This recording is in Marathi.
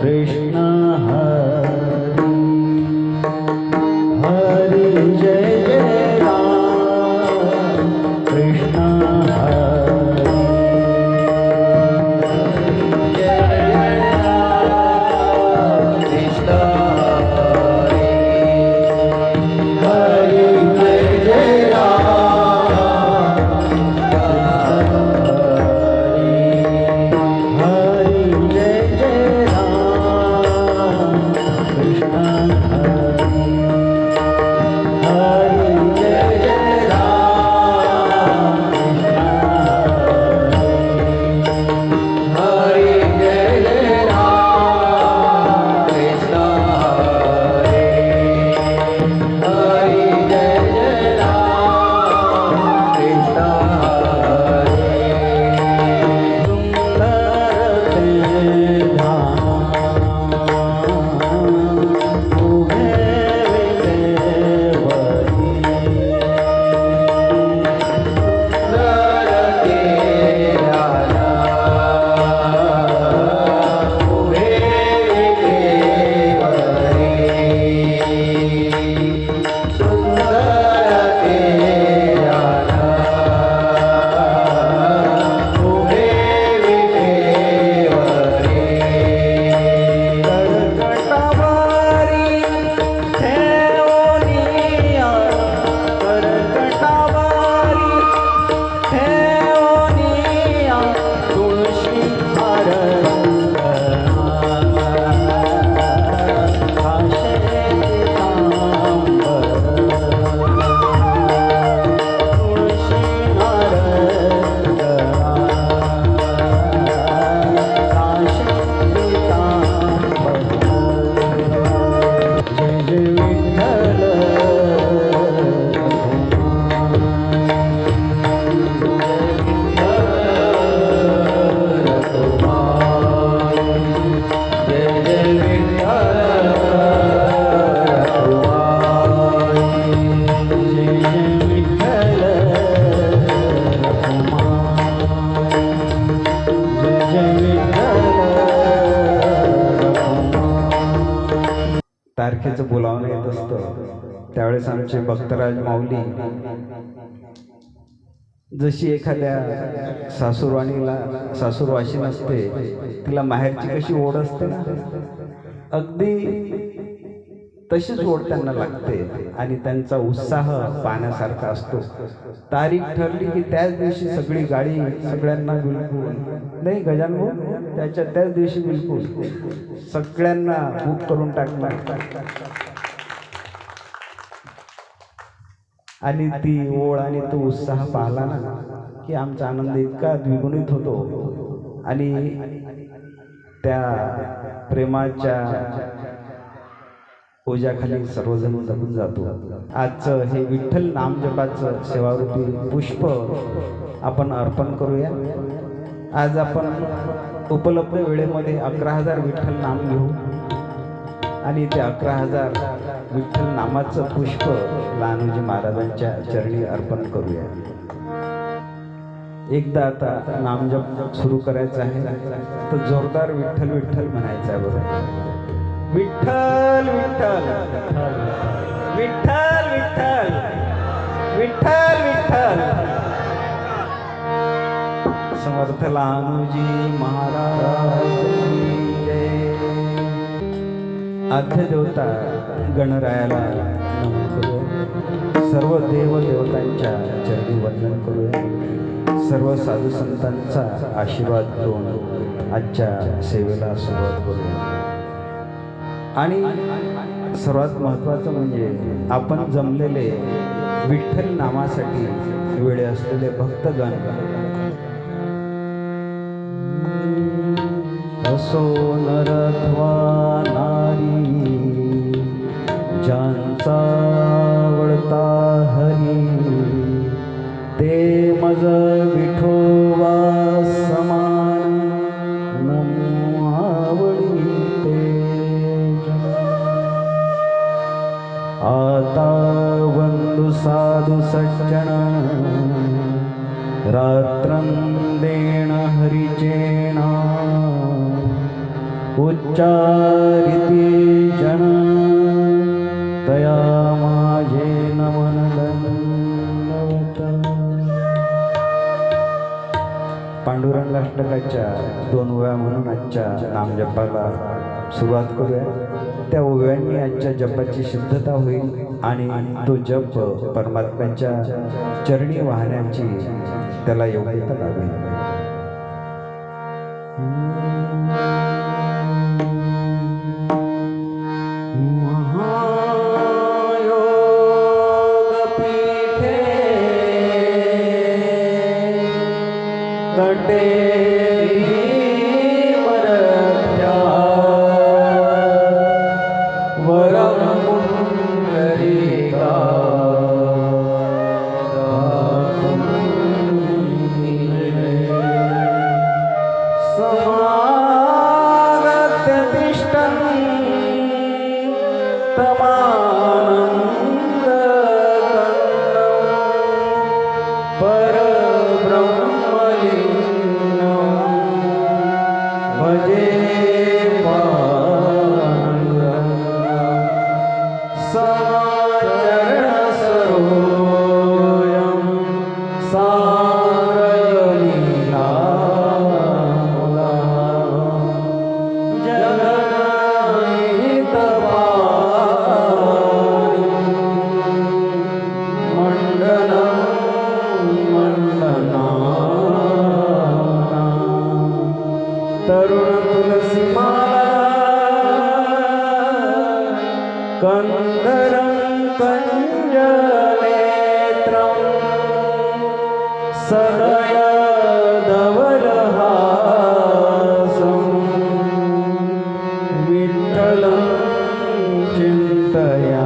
कृष्ण तारखेचं बोलावणं येत असतं. त्यावेळेस आमचे भक्तराज माऊली जशी एखाद्या सासूरवाणीला सासूरवाशी नसते तिला माहेरची कशी ओढ असते ना? अगदी तशीच ओढ त्यांना लागते आणि त्यांचा उत्साह पाहण्यासारखा असतो. तारीख ठरली की त्याच दिवशी सगळी गाडी सगळ्यांना बिलकुल नाही गजान त्याच्या त्याच दिवशी बिलकुल सगळ्यांना बुक करून टाकणार आणि ती ओढ आणि तो उत्साह पाहला ना की आमचा आनंद इतका द्विगुणित होतो. आणि त्या प्रेमाच्या ओझ्याखाली सर्वजण जगून जातो. आजचं हे विठ्ठल नामजपाचं सेवारूपी पुष्प आपण अर्पण करूया. आज आपण उपलब्ध वेळेमध्ये अकरा हजार विठ्ठल नाम घेऊ. आणि ते अकरा हजार विठ्ठल नामाचं पुष्प लहानजी महाराजांच्या चरणी अर्पण करूया. एकदा आता नामजप सुरू करायचं आहे. तर जोरदार विठ्ठल विठ्ठल म्हणायचं आहे बरोबर विठ्ठल! विठ्ठल विठ्ठल. विठ्ठल विठ्ठल. विठ्ठल विठ्ठल. समर्थ लानुजी महाराज की आद्य देवता गणरायाला नमन करूया. सर्व देव देवतांच्या चरणी वंदन करूया. सर्व साधू संतांचा आशीर्वाद घेऊन आजच्या सेवेला सुरुवात करूया. आणि सर्वात महत्त्वाचं म्हणजे आपण जमलेले विठ्ठल नामासाठी वेळे असलेले भक्तगण. असो नर नारी ज्यांचा आवडता शरण रात्रं देण हरिचेणा उच्चारिते जन तया माझे नमन पांडुरंग अष्टकाच्या दोन ओव्या म्हणून आजच्या नामजपाला सुरुवात करूया. त्या ओव्यांनी आजच्या जपाची शुद्धता होईल. आणि तो जप परमात्म्याच्या चरणी वाहण्याची त्याला योग्यता लावेल महायोगपीठे Oh, कन्दरं पञ्जनेत्रं सदवरहा विठ्ठलं चिन्तया